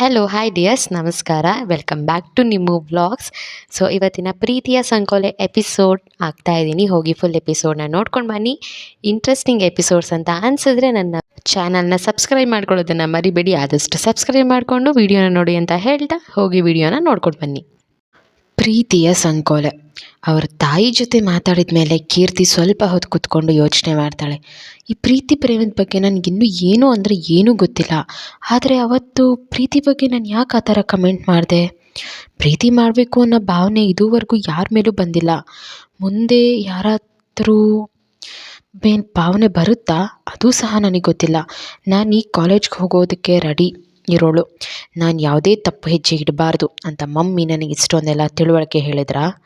Hello hi dears ನಮಸ್ಕಾರ welcome back to ನಿಮ್ಮ vlogs so ಇವತ್ತಿನ ಪ್ರೀತಿಯ ಸಂಕೋಲೆ ಎಪಿಸೋಡ್ ಆಗ್ತಾ ಇದ್ದೀನಿ ಹೋಗಿ ಫುಲ್ ಎಪಿಸೋಡ್ನ ನೋಡ್ಕೊಂಡು ಬನ್ನಿ. ಇಂಟ್ರೆಸ್ಟಿಂಗ್ ಎಪಿಸೋಡ್ಸ್ ಅಂತ ಅನಿಸಿದ್ರೆ ನನ್ನ ಚಾನಲ್ನ ಸಬ್ಸ್ಕ್ರೈಬ್ ಮಾಡ್ಕೊಳ್ಳೋದನ್ನು ಮರಿಬೇಡಿ. ಆದಷ್ಟು ಸಬ್ಸ್ಕ್ರೈಬ್ ಮಾಡಿಕೊಂಡು ವಿಡಿಯೋನ ನೋಡಿ ಅಂತ ಹೇಳ್ತಾ ಹೋಗಿ ವಿಡಿಯೋನ ನೋಡ್ಕೊಂಡು ಬನ್ನಿ. ಪ್ರೀತಿಯ ಸಂಕೋಲೆ. ಅವರ ತಾಯಿ ಜೊತೆ ಮಾತಾಡಿದ ಮೇಲೆ ಕೀರ್ತಿ ಸ್ವಲ್ಪ ಹೊತ್ತು ಕೂತ್ಕೊಂಡು ಯೋಚನೆ ಮಾಡ್ತಾಳೆ. ಈ ಪ್ರೀತಿ ಪ್ರೇಮದ ಬಗ್ಗೆ ನನಗಿನ್ನೂ ಏನು ಅಂದರೆ ಏನೂ ಗೊತ್ತಿಲ್ಲ. ಆದರೆ ಅವತ್ತು ಪ್ರೀತಿ ಬಗ್ಗೆ ನಾನು ಯಾಕೆ ಆ ಥರ ಕಮೆಂಟ್ ಮಾಡಿದೆ? ಪ್ರೀತಿ ಮಾಡಬೇಕು ಅನ್ನೋ ಭಾವನೆ ಇದುವರೆಗೂ ಯಾರ ಮೇಲೂ ಬಂದಿಲ್ಲ. ಮುಂದೆ ಯಾರಾದರೂ ಮೇನ್ ಭಾವನೆ ಬರುತ್ತಾ? ಅದು ಸಹ ನನಗೆ ಗೊತ್ತಿಲ್ಲ. ನಾನು ಈ ಕಾಲೇಜ್ಗೆ ಹೋಗೋದಕ್ಕೆ ರೆಡಿ ಇರೋಳು. ನಾನು ಯಾವುದೇ ತಪ್ಪು ಹೆಜ್ಜೆ ಇಡಬಾರ್ದು ಅಂತ ಮಮ್ಮಿ ನನಗೆ ಇಷ್ಟೊಂದೆಲ್ಲ ತಿಳುವಳಿಕೆ ಹೇಳಿದ್ರಾ?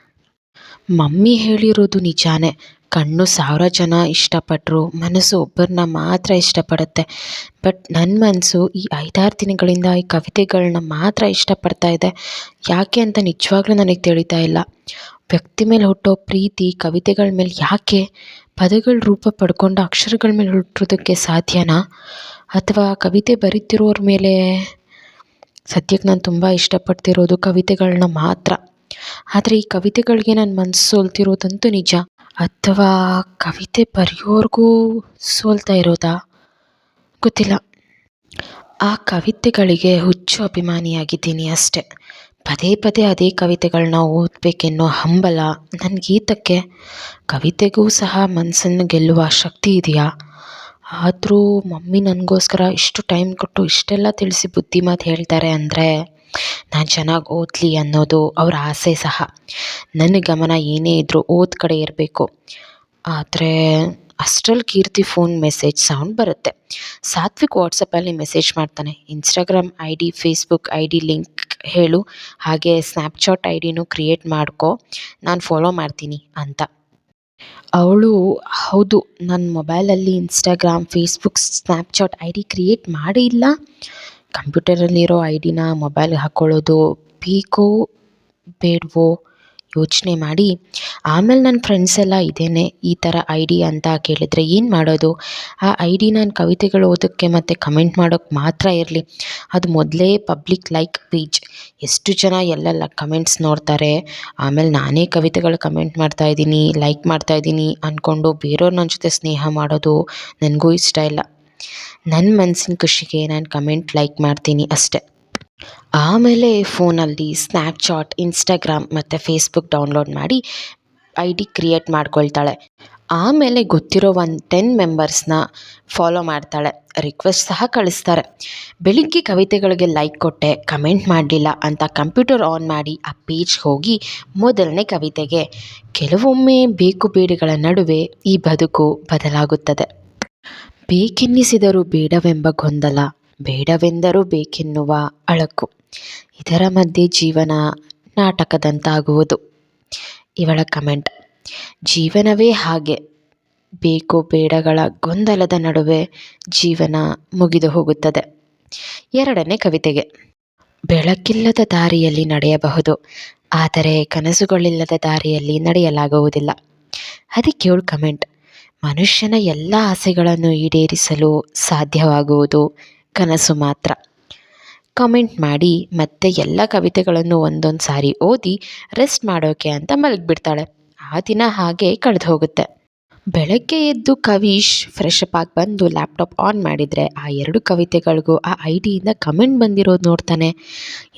ಮಮ್ಮಿ ಹೇಳಿರೋದು ನಿಜಾನೇ. ಕಣ್ಣು ಸಾವಿರ ಜನ ಇಷ್ಟಪಟ್ಟರು ಮನಸ್ಸು ಒಬ್ಬರನ್ನ ಮಾತ್ರ ಇಷ್ಟಪಡುತ್ತೆ. ಬಟ್ ನನ್ನ ಮನಸ್ಸು ಈ ಐದಾರು ದಿನಗಳಿಂದ ಈ ಕವಿತೆಗಳನ್ನ ಮಾತ್ರ ಇಷ್ಟಪಡ್ತಾ ಇದೆ. ಯಾಕೆ ಅಂತ ನಿಜವಾಗ್ಲೂ ನನಗೆ ತಿಳಿತಾ ಇಲ್ಲ. ವ್ಯಕ್ತಿ ಮೇಲೆ ಹುಟ್ಟೋ ಪ್ರೀತಿ, ಕವಿತೆಗಳ ಮೇಲೆ ಯಾಕೆ? ಪದಗಳ ರೂಪ ಪಡ್ಕೊಂಡು ಅಕ್ಷರಗಳ ಮೇಲೆ ಹುಟ್ಟೋದಕ್ಕೆ ಸಾಧ್ಯನಾ? ಅಥವಾ ಕವಿತೆ ಬರಿತಿರೋರ ಮೇಲೆ ಸದ್ಯಕ್ಕೆ ನಾನು ತುಂಬ ಇಷ್ಟಪಡ್ತಿರೋದು ಕವಿತೆಗಳನ್ನ ಮಾತ್ರ. ಆದರೆ ಈ ಕವಿತೆಗಳಿಗೆ ನನ್ನ ಮನಸ್ಸು ಸೋಲ್ತಿರೋದಂತೂ ನಿಜ. ಅಥವಾ ಕವಿತೆ ಬರೆಯೋರ್ಗೂ ಸೋಲ್ತಾ ಇರೋದಾ? ಗೊತ್ತಿಲ್ಲ. ಆ ಕವಿತೆಗಳಿಗೆ ಹುಚ್ಚು ಅಭಿಮಾನಿಯಾಗಿದ್ದೀನಿ ಅಷ್ಟೆ. ಪದೇ ಪದೇ ಅದೇ ಕವಿತೆಗಳನ್ನ ಓದಬೇಕೆನ್ನೋ ಹಂಬಲ ನನ್ನ ಗೀತಕ್ಕೆ ಕವಿತೆಗೂ ಸಹ ಮನಸ್ಸನ್ನು ಗೆಲ್ಲುವ ಶಕ್ತಿ ಇದೆಯಾ? ಆದರೂ ಮಮ್ಮಿ ನನಗೋಸ್ಕರ ಇಷ್ಟು ಟೈಮ್ ಕೊಟ್ಟು ಇಷ್ಟೆಲ್ಲ ತಿಳಿಸಿ ಬುದ್ಧಿ ಮಾತು ಹೇಳ್ತಾರೆ ಅಂದರೆ ನಾನು ಚೆನ್ನಾಗಿ ಓದಲಿ ಅನ್ನೋದು ಅವರ ಆಸೆ ಸಹ. ನನ್ನ ಗಮನ ಏನೇ ಇದ್ದರೂ ಓದ್ ಕಡೆ ಇರಬೇಕು. ಆದರೆ ಅಷ್ಟ್ರಲ್ಲಿ ಕೀರ್ತಿ ಫೋನ್ ಮೆಸೇಜ್ ಸೌಂಡ್ ಬರುತ್ತೆ. ಸಾತ್ವಿಕ್ ವಾಟ್ಸಪ್ಪಲ್ಲಿ ಮೆಸೇಜ್ ಮಾಡ್ತಾನೆ. Instagram I D Facebook I D link ಹೇಳು. ಹಾಗೆ ಸ್ನ್ಯಾಪ್ಚಾಟ್ ಐ ಡಿನೂ ಕ್ರಿಯೇಟ್ ಮಾಡ್ಕೋ. ನಾನು ಫಾಲೋ ಮಾಡ್ತೀನಿ ಅಂತ. ಅವಳು, ಹೌದು ನನ್ನ ಮೊಬೈಲಲ್ಲಿ Instagram Facebook Snapchat I D create ಮಾಡಿಲ್ಲ ಕಂಪ್ಯೂಟರಲ್ಲಿರೋ ಐ ಡಿನ ಮೊಬೈಲ್ಗೆ ಹಾಕ್ಕೊಳ್ಳೋದು ಬೇಕೋ ಬೇಡವೋ? ಯೋಚನೆ ಮಾಡಿ, ಆಮೇಲೆ ನನ್ನ ಫ್ರೆಂಡ್ಸ್ ಎಲ್ಲ ಇದೇನೆ, ಈ ಥರ ಐ ಡಿ ಅಂತ ಕೇಳಿದರೆ ಏನು ಮಾಡೋದು? ಆ ಐ ಡಿ ನಾನು ಕವಿತೆಗಳು ಓದೋಕ್ಕೆ ಮತ್ತು ಕಮೆಂಟ್ ಮಾಡೋಕ್ಕೆ ಮಾತ್ರ ಇರಲಿ. ಅದು ಮೊದಲೇ ಪಬ್ಲಿಕ್ ಲೈಕ್ ಪೇಜ್ ಎಷ್ಟು ಜನ ಎಲ್ಲೆಲ್ಲ ಕಮೆಂಟ್ಸ್ ನೋಡ್ತಾರೆ, ಆಮೇಲೆ ನಾನೇ ಕವಿತೆಗಳು ಕಮೆಂಟ್ ಮಾಡ್ತಾ ಇದ್ದೀನಿ ಲೈಕ್ ಮಾಡ್ತಾ ಇದ್ದೀನಿ ಅಂದ್ಕೊಂಡು ಬೇರೆಯವ್ರು ನನ್ನ ಜೊತೆ ಸ್ನೇಹ ಮಾಡೋದು ನನಗೂ ಇಷ್ಟ ಇಲ್ಲ. ನನ್ನ ಮನಸ್ಸಿನ ಖುಷಿಗೆ ನಾನು ಕಮೆಂಟ್ ಲೈಕ್ ಮಾಡ್ತೀನಿ ಅಷ್ಟೆ. ಆಮೇಲೆ ಫೋನಲ್ಲಿ ಸ್ನ್ಯಾಪ್ಚಾಟ್ ಇನ್ಸ್ಟಾಗ್ರಾಮ್ ಮತ್ತು ಫೇಸ್ಬುಕ್ ಡೌನ್ಲೋಡ್ ಮಾಡಿ ಐ ಡಿ ಕ್ರಿಯೇಟ್ ಮಾಡ್ಕೊಳ್ತಾಳೆ. ಆಮೇಲೆ ಗೊತ್ತಿರೋ ಒಂದು ಟೆನ್ ಮೆಂಬರ್ಸ್ನ ಫಾಲೋ ಮಾಡ್ತಾಳೆ. ರಿಕ್ವೆಸ್ಟ್ ಸಹ ಕಳಿಸ್ತಾರೆ. ಬೆಳಿಗ್ಗೆ ಕವಿತೆಗಳಿಗೆ ಲೈಕ್ ಕೊಟ್ಟೆ ಕಮೆಂಟ್ ಮಾಡಲಿಲ್ಲ ಅಂತ ಕಂಪ್ಯೂಟರ್ ಆನ್ ಮಾಡಿ ಆ ಪೇಜ್ಗೆ ಹೋಗಿ ಮೊದಲನೇ ಕವಿತೆಗೆ, ಕೆಲವೊಮ್ಮೆ ಬೇಕು ಬೇಡಿಗಳ ನಡುವೆ ಈ ಬದುಕು ಬದಲಾಗುತ್ತದೆ. ಬೇಕೆನ್ನಿಸಿದರೂ ಬೇಡವೆಂಬ ಗೊಂದಲ ಬೇಡವೆಂದರೂ ಬೇಕೆನ್ನುವ ಅಳಕು. ಇದರ ಮಧ್ಯೆ ಜೀವನ ನಾಟಕದಂತಾಗುವುದು. ಇವಳ ಕಮೆಂಟ್, ಜೀವನವೇ ಹಾಗೆ. ಬೇಕು ಬೇಡಗಳ ಗೊಂದಲದ ನಡುವೆ ಜೀವನ ಮುಗಿದು ಹೋಗುತ್ತದೆ. ಎರಡನೇ ಕವಿತೆಗೆ, ಬೆಳಕಿಲ್ಲದ ದಾರಿಯಲ್ಲಿ ನಡೆಯಬಹುದು, ಆದರೆ ಕನಸುಗಳಿಲ್ಲದ ದಾರಿಯಲ್ಲಿ ನಡೆಯಲಾಗುವುದಿಲ್ಲ. ಅದಕ್ಕೆ ಇವಳು ಕಮೆಂಟ್, ಮನುಷ್ಯನ ಎಲ್ಲ ಆಸೆಗಳನ್ನು ಈಡೇರಿಸಲು ಸಾಧ್ಯವಾಗುವುದು ಕನಸು ಮಾತ್ರ. ಕಮೆಂಟ್ ಮಾಡಿ ಮತ್ತೆ ಎಲ್ಲ ಕವಿತೆಗಳನ್ನು ಒಂದೊಂದು ಸಾರಿ ಓದಿ ರೆಸ್ಟ್ ಮಾಡೋಕೆ ಅಂತ ಮಲಗಿಬಿಡ್ತಾಳೆ. ಆ ದಿನ ಹಾಗೆ ಕಳೆದು ಹೋಗುತ್ತೆ. ಬೆಳಗ್ಗೆ ಎದ್ದು ಕವೀಶ್ ಫ್ರೆಶ್ ಆಗಿ ಬಂದು ಲ್ಯಾಪ್ಟಾಪ್ ಆನ್ ಮಾಡಿದರೆ ಆ ಎರಡು ಕವಿತೆಗಳಿಗೂ ಆ ಐ ಡಿಯಿಂದ ಕಮೆಂಟ್ ಬಂದಿರೋದು ನೋಡ್ತಾನೆ.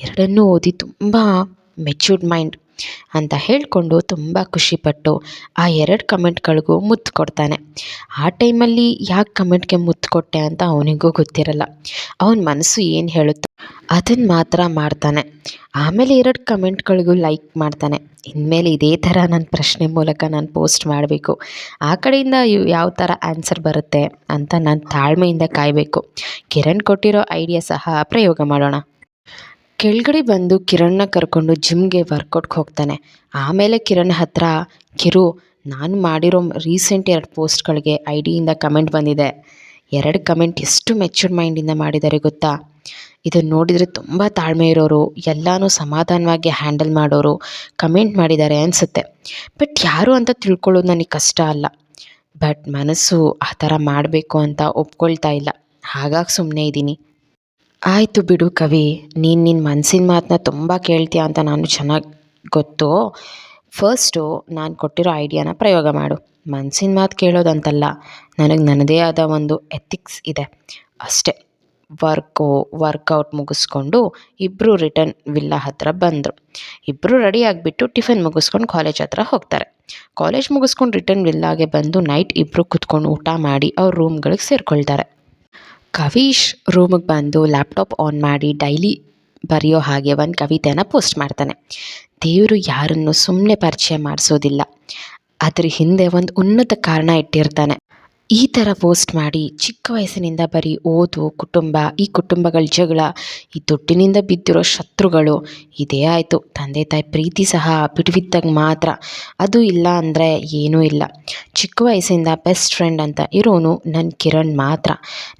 ಎರಡನ್ನೂ ಓದಿ ತುಂಬ ಮೆಚ್ಯೂರ್ಡ್ ಮೈಂಡ್ ಅಂತ ಹೇಳಿಕೊಂಡು ತುಂಬ ಖುಷಿಪಟ್ಟು ಆ ಎರಡು ಕಮೆಂಟ್ಗಳಿಗೂ ಮುತ್ತು ಕೊಡ್ತಾನೆ. ಆ ಟೈಮಲ್ಲಿ ಯಾಕೆ ಕಮೆಂಟ್ಗೆ ಮುತ್ತು ಕೊಟ್ಟೆ ಅಂತ ಅವನಿಗೂ ಗೊತ್ತಿರಲ್ಲ. ಅವನ ಮನಸ್ಸು ಏನು ಹೇಳುತ್ತೋ ಅದನ್ನು ಮಾತ್ರ ಮಾಡ್ತಾನೆ. ಆಮೇಲೆ ಎರಡು ಕಮೆಂಟ್ಗಳಿಗೂ ಲೈಕ್ ಮಾಡ್ತಾನೆ. ಇನ್ಮೇಲೆ ಇದೇ ಥರ ನನ್ನ ಪ್ರಶ್ನೆ ಮೂಲಕ ನಾನು ಪೋಸ್ಟ್ ಮಾಡಬೇಕು. ಆ ಕಡೆಯಿಂದ ಯಾವ ಥರ ಆನ್ಸರ್ ಬರುತ್ತೆ ಅಂತ ನಾನು ತಾಳ್ಮೆಯಿಂದ ಕಾಯಬೇಕು. ಕಿರಣ್ ಕೊಟ್ಟಿರೋ ಐಡಿಯಾ ಸಹ ಪ್ರಯೋಗ ಮಾಡೋಣ. ಕೆಳಗಡೆ ಬಂದು ಕಿರಣ್ನ ಕರ್ಕೊಂಡು ಜಿಮ್ಗೆ ವರ್ಕೌಟ್ಗೆ ಹೋಗ್ತಾನೆ. ಆಮೇಲೆ ಕಿರಣ್ ಹತ್ರ, ಕಿರು, ನಾನು ಮಾಡಿರೋ ರೀಸೆಂಟ್ ಎರಡು ಪೋಸ್ಟ್ಗಳಿಗೆ ಐ ಡಿಯಿಂದ ಕಮೆಂಟ್ ಬಂದಿದೆ. ಎರಡು ಕಮೆಂಟ್ ಎಷ್ಟು ಮೆಚ್ಯೂರ್ ಮೈಂಡಿಂದ ಮಾಡಿದ್ದಾರೆ ಗೊತ್ತಾ? ಇದನ್ನು ನೋಡಿದರೆ ತುಂಬ ತಾಳ್ಮೆ ಇರೋರು, ಎಲ್ಲನೂ ಸಮಾಧಾನವಾಗಿ ಹ್ಯಾಂಡಲ್ ಮಾಡೋರು, ಕಮೆಂಟ್ ಮಾಡಿದ್ದಾರೆ ಅನಿಸುತ್ತೆ. ಬಟ್ ಯಾರು ಅಂತ ತಿಳ್ಕೊಳ್ಳೋದು ನನಗೆ ಕಷ್ಟ ಅಲ್ಲ. ಬಟ್ ಮನಸ್ಸು ಆ ಥರ ಮಾಡಬೇಕು ಅಂತ ಒಪ್ಕೊಳ್ತಾ ಇಲ್ಲ. ಹಾಗಾಗಿ ಸುಮ್ಮನೆ ಇದ್ದೀನಿ ಆಯಿತು ಬಿಡು ಕವಿ, ನೀನು ನಿನ್ನ ಮನಸ್ಸಿನ ಮಾತನ್ನ ತುಂಬ ಕೇಳ್ತೀಯ ಅಂತ ನಾನು ಚೆನ್ನಾಗಿ ಗೊತ್ತು. ಫಸ್ಟು ನಾನು ಕೊಟ್ಟಿರೋ ಐಡಿಯಾನ ಪ್ರಯೋಗ ಮಾಡು. ಮನ್ಸಿನ ಮಾತು ಕೇಳೋದಂತಲ್ಲ, ನನಗೆ ನನ್ನದೇ ಆದ ಒಂದು ಎಥಿಕ್ಸ್ ಇದೆ. ಅಷ್ಟೇ. ವರ್ಕು ವರ್ಕೌಟ್ ಮುಗಿಸ್ಕೊಂಡು ಇಬ್ಬರು ರಿಟರ್ನ್ ವಿಲ್ಲಾ ಹತ್ತಿರ ಬಂದರು. ಇಬ್ಬರು ರೆಡಿ ಆಗಿಬಿಟ್ಟು ಟಿಫಿನ್ ಮುಗಿಸ್ಕೊಂಡು ಕಾಲೇಜ್ ಹತ್ರ ಹೋಗ್ತಾರೆ. ಕಾಲೇಜ್ ಮುಗಿಸ್ಕೊಂಡು ರಿಟರ್ನ್ ವಿಲ್ಲಾಗೆ ಬಂದು ನೈಟ್ ಇಬ್ಬರು ಕುತ್ಕೊಂಡು ಊಟ ಮಾಡಿ ಅವ್ರ ರೂಮ್ಗಳಿಗೆ ಸೇರಿಕೊಳ್ತಾರೆ. ಕವೀಶ್ ರೂಮಿಗೆ ಬಂದು ಲ್ಯಾಪ್ಟಾಪ್ ಆನ್ ಮಾಡಿ ಡೈಲಿ ಬರೆಯೋ ಹಾಗೆ ಒಂದು ಕವಿತೆನ ಪೋಸ್ಟ್ ಮಾಡ್ತಾನೆ. ದೇವರು ಯಾರನ್ನು ಸುಮ್ಮನೆ ಪರಿಚಯ ಮಾಡಿಸೋದಿಲ್ಲ. ಅದ್ರ ಹಿಂದೆ ಒಂದು ಉನ್ನತ ಕಾರಣ ಇಟ್ಟಿರ್ತಾನೆ. ಈ ಥರ ಪೋಸ್ಟ್ ಮಾಡಿ ಚಿಕ್ಕ ವಯಸ್ಸಿನಿಂದ ಬರೀ ಓದು, ಕುಟುಂಬ, ಈ ಕುಟುಂಬಗಳ ಜಗಳ, ಈ ದುಡ್ಡಿನಿಂದ ಬಿದ್ದಿರೋ ಶತ್ರುಗಳು, ಇದೇ ಆಯಿತು. ತಂದೆ, ತಾಯಿ ಪ್ರೀತಿ ಸಹ ಬಿಡುವಿದ್ದಾಗ ಮಾತ್ರ. ಅದು ಇಲ್ಲ ಅಂದರೆ ಏನೂ ಇಲ್ಲ. ಚಿಕ್ಕ ವಯಸ್ಸಿಂದ ಬೆಸ್ಟ್ ಫ್ರೆಂಡ್ ಅಂತ ಇರೋನು ನನ್ನ ಕಿರಣ್ ಮಾತ್ರ.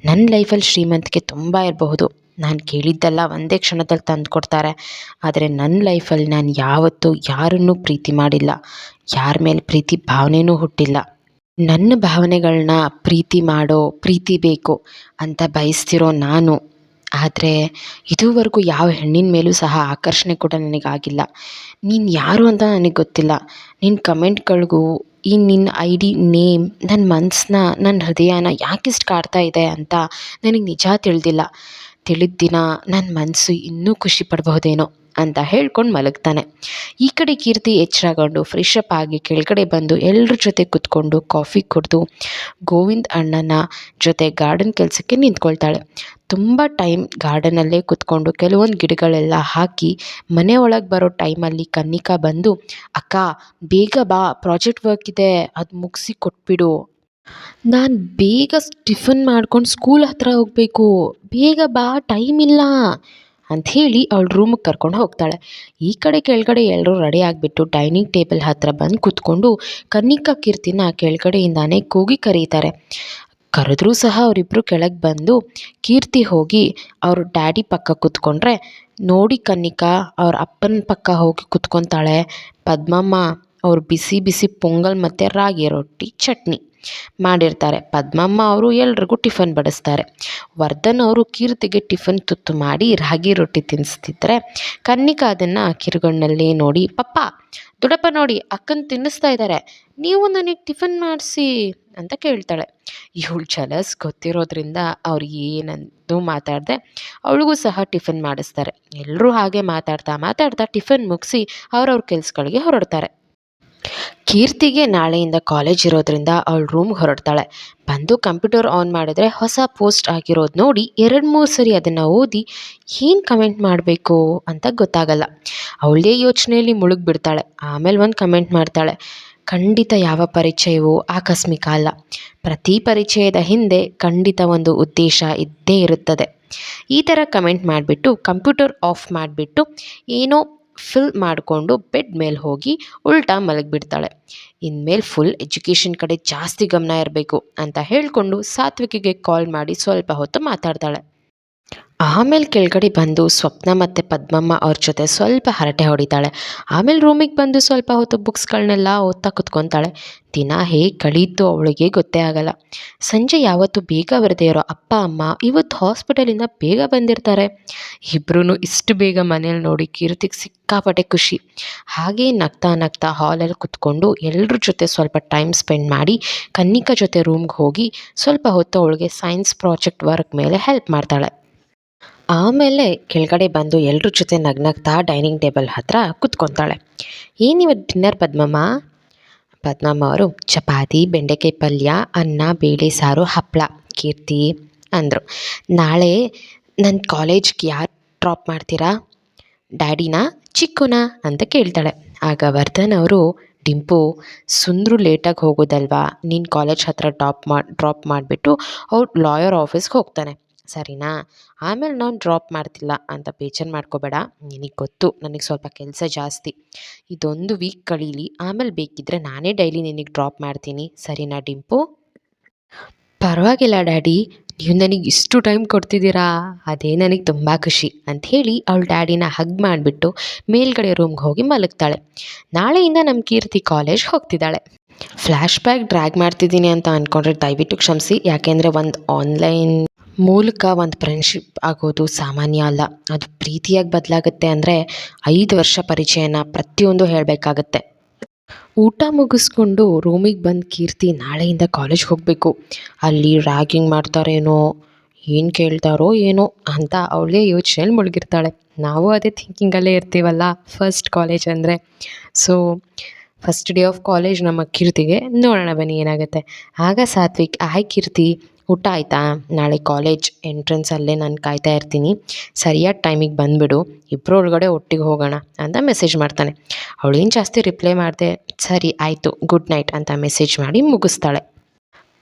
ನನ್ನ ಲೈಫಲ್ಲಿ ಶ್ರೀಮಂತಿಕೆ ತುಂಬ ಇರಬಹುದು. ನಾನು ಕೇಳಿದ್ದೆಲ್ಲ ಒಂದೇ ಕ್ಷಣದಲ್ಲಿ ತಂದು ಕೊಡ್ತಾರೆ. ಆದರೆ ನನ್ನ ಲೈಫಲ್ಲಿ ನಾನು ಯಾವತ್ತೂ ಯಾರನ್ನೂ ಪ್ರೀತಿ ಮಾಡಿಲ್ಲ. ಯಾರ ಮೇಲೆ ಪ್ರೀತಿ, ಭಾವನೆನೂ ಹುಟ್ಟಿಲ್ಲ. ನನ್ನ ಭಾವನೆಗಳನ್ನ ಪ್ರೀತಿ ಮಾಡೋ ಪ್ರೀತಿ ಬೇಕು ಅಂತ ಬಯಸ್ತಿರೋ ನಾನು, ಆದರೆ ಇದುವರೆಗೂ ಯಾವ ಹೆಣ್ಣಿನ ಮೇಲೂ ಸಹ ಆಕರ್ಷಣೆ ಕೂಡ ನನಗಾಗಿಲ್ಲ. ನೀನು ಯಾರು ಅಂತ ನನಗೆ ಗೊತ್ತಿಲ್ಲ. ನಿನ್ನ ಕಮೆಂಟ್ಗಳಿಗೂ ಈ ನಿನ್ನ ಐ ಡಿ ನೇಮ್ ನನ್ನ ಮನಸ್ಸನ್ನ ನನ್ನ ಹೃದಯನ ಯಾಕಿಷ್ಟು ಕಾಡ್ತಾ ಇದೆ ಅಂತ ನನಗೆ ನಿಜ ತಿಳಿದಿಲ್ಲ. ತಿಳಿದ ದಿನ ನನ್ನ ಮನಸ್ಸು ಇನ್ನೂ ಖುಷಿ ಪಡಬಹುದೇನೋ. ಅಂತ ಹೇಳ್ಕೊಂಡು ಮಲಗ್ತಾನೆ. ಈ ಕಡೆ ಕೀರ್ತಿ ಎಚ್ಚರಗೊಂಡು ಫ್ರೆಶ್ ಅಪ್ ಆಗಿ ಕೆಳಗಡೆ ಬಂದು ಎಲ್ಲರ ಜೊತೆ ಕುತ್ಕೊಂಡು ಕಾಫಿ ಕುಡಿದು ಗೋವಿಂದ್ ಅಣ್ಣನ ಜೊತೆ ಗಾರ್ಡನ್ ಕೆಲಸಕ್ಕೆ ನಿಂತ್ಕೊಳ್ತಾಳೆ. ತುಂಬ ಟೈಮ್ ಗಾರ್ಡನಲ್ಲೇ ಕುತ್ಕೊಂಡು ಕೆಲವೊಂದು ಗಿಡಗಳೆಲ್ಲ ಹಾಕಿ ಮನೆ ಒಳಗೆ ಬರೋ ಟೈಮಲ್ಲಿ ಕನ್ನಿಕಾ ಬಂದು, ಅಕ್ಕ, ಬೇಗ ಬಾ ಪ್ರಾಜೆಕ್ಟ್ ವರ್ಕ್ ಇದೆ, ಅದು ಮುಗಿಸಿ ಕೊಟ್ಬಿಡು. ನಾನು ಬೇಗ ಟಿಫನ್ ಮಾಡ್ಕೊಂಡು ಸ್ಕೂಲ್ ಹತ್ರ ಹೋಗಬೇಕು. ಬೇಗ ಬಾ ಟೈಮ್ ಇಲ್ಲ. ಅಂಥೇಳಿ ಅವಳು ರೂಮಿಗೆ ಕರ್ಕೊಂಡು ಹೋಗ್ತಾಳೆ. ಈ ಕಡೆ ಕೆಳಗಡೆ ಎಲ್ಲರೂ ರೆಡಿ ಆಗಿಬಿಟ್ಟು ಡೈನಿಂಗ್ ಟೇಬಲ್ ಹತ್ತಿರ ಬಂದು ಕೂತ್ಕೊಂಡು ಕನ್ನಿಕಾ ಕೀರ್ತಿನ ಕೆಳಗಡೆಯಿಂದಾನೇ ಕೂಗಿ ಕರೀತಾರೆ. ಕರೆದ್ರೂ ಸಹ ಅವರಿಬ್ಬರು ಕೆಳಗೆ ಬಂದು ಕೀರ್ತಿ ಹೋಗಿ ಅವ್ರ ಡ್ಯಾಡಿ ಪಕ್ಕ ಕೂತ್ಕೊಂಡ್ರೆ ನೋಡಿ ಕನ್ನಿಕಾ ಅವ್ರ ಅಪ್ಪನ ಪಕ್ಕ ಹೋಗಿ ಕೂತ್ಕೊತಾಳೆ. ಪದ್ಮಮ್ಮ, ಅವ್ರು ಬಿಸಿ ಬಿಸಿ ಪೊಂಗಲ್ ಮತ್ತು ರಾಗಿ ರೊಟ್ಟಿ, ಚಟ್ನಿ. ಮಾಡಿರ್ತಾರೆ. ಪದ್ಮಮ್ಮ ಅವರು ಎಲ್ರಿಗೂ ಟಿಫನ್ ಬಡಿಸ್ತಾರೆ. ವರ್ಧನ್ ಅವರು ಕೀರ್ತಿಗೆ ಟಿಫನ್ ತುತ್ತು ಮಾಡಿ ರಾಗಿ ರೊಟ್ಟಿ ತಿನ್ನಿಸ್ತಿದ್ರೆ ಕನ್ನಿಕಾ ಅದನ್ನು ಕಿರುಗಣ್ಣಲ್ಲಿ ನೋಡಿ, ಪಪ್ಪ ದೊಡ್ಡಪ್ಪ ನೋಡಿ, ಅಕ್ಕನ ತಿನ್ನಿಸ್ತಾ ಇದ್ದಾರೆ ನೀವು ನನಗೆ ಟಿಫನ್ ಮಾಡಿಸಿ ಅಂತ ಕೇಳ್ತಾಳೆ. ಇವಳು ಜಲಸ್ ಗೊತ್ತಿರೋದ್ರಿಂದ ಅವ್ರು ಏನಂದು ಮಾತಾಡಿದೆ ಅವಳಿಗೂ ಸಹ ಟಿಫನ್ ಮಾಡಿಸ್ತಾರೆ. ಎಲ್ಲರೂ ಹಾಗೆ ಮಾತಾಡ್ತಾ ಮಾತಾಡ್ತಾ ಟಿಫನ್ ಮುಗಿಸಿ ಅವ್ರವ್ರ ಕೆಲಸಗಳಿಗೆ ಹೊರಡ್ತಾರೆ. ಕೀರ್ತಿಗೆ ನಾಳೆಯಿಂದ ಕಾಲೇಜ್ ಇರೋದ್ರಿಂದ ಅವಳು ರೂಮ್ ಹೊರಡ್ತಾಳೆ. ಬಂದು ಕಂಪ್ಯೂಟರ್ ಆನ್ ಮಾಡಿದ್ರೆ ಹೊಸ ಪೋಸ್ಟ್ ಆಗಿರೋದು ನೋಡಿ ಎರಡು ಮೂರು ಸರಿ ಅದನ್ನು ಓದಿ ಏನು ಕಮೆಂಟ್ ಮಾಡಬೇಕು ಅಂತ ಗೊತ್ತಾಗಲ್ಲ. ಅವಳೇ ಯೋಚನೆಯಲ್ಲಿ ಮುಳುಗಿಬಿಡ್ತಾಳೆ. ಆಮೇಲೆ ಒಂದು ಕಮೆಂಟ್ ಮಾಡ್ತಾಳೆ. ಖಂಡಿತ ಯಾವ ಪರಿಚಯವೂ ಆಕಸ್ಮಿಕ ಅಲ್ಲ. ಪ್ರತಿ ಪರಿಚಯದ ಹಿಂದೆ ಖಂಡಿತ ಒಂದು ಉದ್ದೇಶ ಇದ್ದೇ ಇರುತ್ತದೆ. ಈ ಥರ ಕಮೆಂಟ್ ಮಾಡಿಬಿಟ್ಟು ಕಂಪ್ಯೂಟರ್ ಆಫ್ ಮಾಡಿಬಿಟ್ಟು ಏನೋ ಫಿಲ್ ಮಾಡಿಕೊಂಡು ಬೆಡ್ ಮೇಲೆ ಹೋಗಿ ಉಲ್ಟಾ ಮಲಗಿಬಿಡ್ತಾಳೆ ಇನ್ಮೇಲೆ ಫುಲ್ ಎಜುಕೇಷನ್ ಕಡೆ ಜಾಸ್ತಿ ಗಮನ ಇರಬೇಕು ಅಂತ ಹೇಳಿಕೊಂಡು ಸಾತ್ವಿಕಿಗೆ ಕಾಲ್ ಮಾಡಿ ಸ್ವಲ್ಪ ಹೊತ್ತು ಮಾತಾಡ್ತಾಳೆ. ಆಮೇಲೆ ಕೆಳಗಡೆ ಬಂದು ಸ್ವಪ್ನ ಮತ್ತು ಪದ್ಮಮ್ಮ ಅವ್ರ ಜೊತೆ ಸ್ವಲ್ಪ ಹರಟೆ ಹೊಡಿತಾಳೆ. ಆಮೇಲೆ ರೂಮಿಗೆ ಬಂದು ಸ್ವಲ್ಪ ಹೊತ್ತು ಬುಕ್ಸ್ಗಳನ್ನೆಲ್ಲ ಓದ್ತಾ ಕುತ್ಕೊತಾಳೆ. ದಿನ ಹೇಗೆ ಕಳೀತು ಅವಳಿಗೆ ಗೊತ್ತೇ ಆಗಲ್ಲ. ಸಂಜೆ ಯಾವತ್ತು ಬೇಗ ಬರದೇ ಇರೋ ಅಪ್ಪ, ಅಮ್ಮ ಇವತ್ತು ಹಾಸ್ಪಿಟಲಿಂದ ಬೇಗ ಬಂದಿರ್ತಾರೆ. ಇಬ್ಬರೂ ಇಷ್ಟು ಬೇಗ ಮನೇಲಿ ನೋಡಿ ಕೀರ್ತಿಗೆ ಸಿಕ್ಕಾಪಟ್ಟೆ ಖುಷಿ. ಹಾಗೇ ನಗ್ತಾ ನಗ್ತಾ ಹಾಲಲ್ಲಿ ಕುತ್ಕೊಂಡು ಎಲ್ಲರ ಜೊತೆ ಸ್ವಲ್ಪ ಟೈಮ್ ಸ್ಪೆಂಡ್ ಮಾಡಿ ಕನ್ನಿಕಾ ಜೊತೆ ರೂಮ್ಗೆ ಹೋಗಿ ಸ್ವಲ್ಪ ಹೊತ್ತು ಅವಳಿಗೆ ಸೈನ್ಸ್ ಪ್ರಾಜೆಕ್ಟ್ ವರ್ಕ್ ಮೇಲೆ ಹೆಲ್ಪ್ ಮಾಡ್ತಾಳೆ. ಆಮೇಲೆ ಕೆಳಗಡೆ ಬಂದು ಎಲ್ಲರ ಜೊತೆ ನಗ್ನಗ್ತಾ ಡೈನಿಂಗ್ ಟೇಬಲ್ ಹತ್ತಿರ ಕುತ್ಕೊತಾಳೆ. ಏನಿವತ್ತು ಡಿನ್ನರ್ ಪದ್ಮಮ್ಮ? ಪದ್ಮಮ್ಮ ಅವರು, ಚಪಾತಿ, ಬೆಂಡೆಕಾಯಿ ಪಲ್ಯ, ಅನ್ನ, ಬೇಳೆ ಸಾರು ಹಪ್ಪಳ ಕೀರ್ತಿ ಅಂದರು. ನಾಳೆ ನನ್ನ ಕಾಲೇಜ್ಗೆ ಯಾರು ಡ್ರಾಪ್ ಮಾಡ್ತೀರಾ? ಡ್ಯಾಡಿನ, ಚಿಕ್ಕುನ? ಅಂತ ಕೇಳ್ತಾಳೆ. ಆಗ ವರ್ಧನ್ ಅವರು, ಡಿಂಪು, ಸುಂದ್ರು ಲೇಟಾಗಿ ಹೋಗೋದಲ್ವಾ? ನೀನು ಕಾಲೇಜ್ ಹತ್ರ ಡ್ರಾಪ್ ಮಾಡಿ ಡ್ರಾಪ್ ಮಾಡಿಬಿಟ್ಟು ಅವ್ರು ಲಾಯರ್ ಆಫೀಸ್ಗೆ ಹೋಗ್ತಾನೆ. ಸರಿನಾ? ಆಮೇಲೆ ನಾನು ಡ್ರಾಪ್ ಮಾಡ್ತಿಲ್ಲ ಅಂತ ಬೇಜಾರು ಮಾಡ್ಕೋಬೇಡ. ನಿನಗೆ ಗೊತ್ತು, ನನಗೆ ಸ್ವಲ್ಪ ಕೆಲಸ ಜಾಸ್ತಿ. ಇದೊಂದು ವೀಕ್ ಕಳೀಲಿ, ಆಮೇಲೆ ಬೇಕಿದ್ದರೆ ನಾನೇ ಡೈಲಿ ನಿನಗೆ ಡ್ರಾಪ್ ಮಾಡ್ತೀನಿ. ಸರಿನಾ ಡಿಂಪು? ಪರವಾಗಿಲ್ಲ ಡ್ಯಾಡಿ. ನೀವು ನನಗೆ ಇಷ್ಟು ಟೈಮ್ ಕೊಡ್ತಿದ್ದೀರಾ? ಅದೇ ನನಗೆ ತುಂಬ ಖುಷಿ ಅಂತ ಹೇಳಿ ಅವಳ ಡ್ಯಾಡಿನ ಹಗ್ ಮಾಡಿಬಿಟ್ಟು ಮೇಲ್ಗಡೆ ರೂಮ್ಗೆ ಹೋಗಿ ಮಲಗ್ತಾಳೆ. ನಾಳೆಯಿಂದ ನಮ್ಮ ಕೀರ್ತಿ ಕಾಲೇಜ್ ಹೋಗ್ತಿದ್ದಾಳೆ. ಫ್ಲ್ಯಾಶ್ ಬ್ಯಾಕ್ ಡ್ರ್ಯಾಗ್ ಮಾಡ್ತಿದ್ದೀನಿ ಅಂತ ಅಂದ್ಕೊಂಡ್ರೆ ದಯವಿಟ್ಟು ಕ್ಷಮಿಸಿ. ಯಾಕೆಂದರೆ ಒಂದು ಆನ್ಲೈನ್ ಮೂಲಕ ಒಂದು ಫ್ರೆಂಡ್ಶಿಪ್ ಆಗೋದು ಸಾಮಾನ್ಯ ಅಲ್ಲ. ಅದು ಪ್ರೀತಿಯಾಗಿ ಬದಲಾಗುತ್ತೆ ಅಂದರೆ ಐದು ವರ್ಷ ಪರಿಚಯನ ಪ್ರತಿಯೊಂದು ಹೇಳಬೇಕಾಗತ್ತೆ. ಊಟ ಮುಗಿಸ್ಕೊಂಡು ರೂಮಿಗೆ ಬಂದ ಕೀರ್ತಿ ನಾಳೆಯಿಂದ ಕಾಲೇಜ್ಗೆ ಹೋಗಬೇಕು. ಅಲ್ಲಿ ರ್ಯಾಗಿಂಗ್ ಮಾಡ್ತಾರೇನೋ, ಏನು ಕೇಳ್ತಾರೋ ಏನೋ ಅಂತ ಅವಳೇ ಯೋಚನೆಯಲ್ಲಿ ಮುಳುಗಿರ್ತಾಳೆ. ನಾವು ಅದೇ ಥಿಂಕಿಂಗಲ್ಲೇ ಇರ್ತೀವಲ್ಲ ಫಸ್ಟ್ ಕಾಲೇಜ್ ಅಂದರೆ. So first day of college ನಮ್ಮ ಕೀರ್ತಿಗೆ, ನೋಡೋಣ ಬನ್ನಿ ಏನಾಗುತ್ತೆ. ಆಗ ಸಾತ್ವಿಕ್, ಆಯ್ ಕೀರ್ತಿ, ಊಟ ಆಯಿತಾ? ನಾಳೆ ಕಾಲೇಜ್ ಎಂಟ್ರೆನ್ಸ್ ಅಲ್ಲೇ ನಾನು ಕಾಯ್ತಾ ಇರ್ತೀನಿ. ಸರಿಯಾದ ಟೈಮಿಗೆ ಬಂದುಬಿಡು. ಇಬ್ಬರು ಒಳಗಡೆ ಒಟ್ಟಿಗೆ ಹೋಗೋಣ ಅಂತ ಮೆಸೇಜ್ ಮಾಡ್ತಾನೆ. ಅವಳೇನು ಜಾಸ್ತಿ ರಿಪ್ಲೈ ಮಾಡಿದೆ, ಸರಿ, ಆಯಿತು ಗುಡ್ ನೈಟ್ ಅಂತ ಮೆಸೇಜ್ ಮಾಡಿ ಮುಗಿಸ್ತಾಳೆ.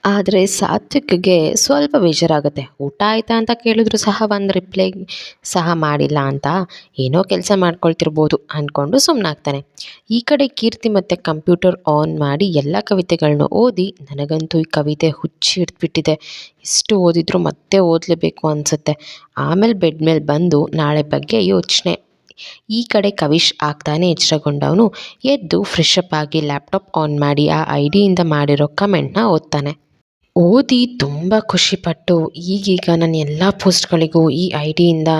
ಆದರೆ ಸಾತ್ವಿಕ್ಗೆ ಸ್ವಲ್ಪ ಬೇಜಾರಾಗುತ್ತೆ. ಊಟ ಆಯಿತಾ ಅಂತ ಕೇಳಿದ್ರು ಸಹ ಒಂದು ರಿಪ್ಲೈ ಸಹ ಮಾಡಿಲ್ಲ ಅಂತ ಏನೋ ಕೆಲಸ ಮಾಡ್ಕೊಳ್ತಿರ್ಬೋದು ಅಂದ್ಕೊಂಡು ಸುಮ್ಮನಾಗ್ತಾನೆ ಈ ಕಡೆ ಕೀರ್ತಿ ಮತ್ತು ಕಂಪ್ಯೂಟರ್ ಆನ್ ಮಾಡಿ ಎಲ್ಲ ಕವಿತೆಗಳನ್ನ ಓದಿ ನನಗಂತೂ ಈ ಕವಿತೆ ಹುಚ್ಚಿ ಹಿಡಿದ್ಬಿಟ್ಟಿದೆ. ಎಷ್ಟು ಓದಿದ್ರು ಮತ್ತೆ ಓದಲೇಬೇಕು ಅನಿಸುತ್ತೆ. ಆಮೇಲೆ ಬೆಡ್ ಮೇಲೆ ಬಂದು ನಾಳೆ ಬಗ್ಗೆ ಯೋಚನೆ. ಈ ಕಡೆ ಕವಿಶ್ ಆಗ್ತಾನೆ ಎಚ್ಚರಗೊಂಡವನು ಎದ್ದು ಫ್ರೆಶ್ ಅಪ್ ಆಗಿ ಲ್ಯಾಪ್ಟಾಪ್ ಆನ್ ಮಾಡಿ ಆ ಐಡಿಯಿಂದ ಡಿಯಿಂದ ಮಾಡಿರೋ ಕಮೆಂಟ್ನ ಓದ್ತಾನೆ. ಓದಿ ತುಂಬ ಖುಷಿಪಟ್ಟು ಈಗೀಗ ನನ್ನ ಎಲ್ಲ ಪೋಸ್ಟ್ಗಳಿಗೂ ಈ ಐ ಡಿಯಿಂದ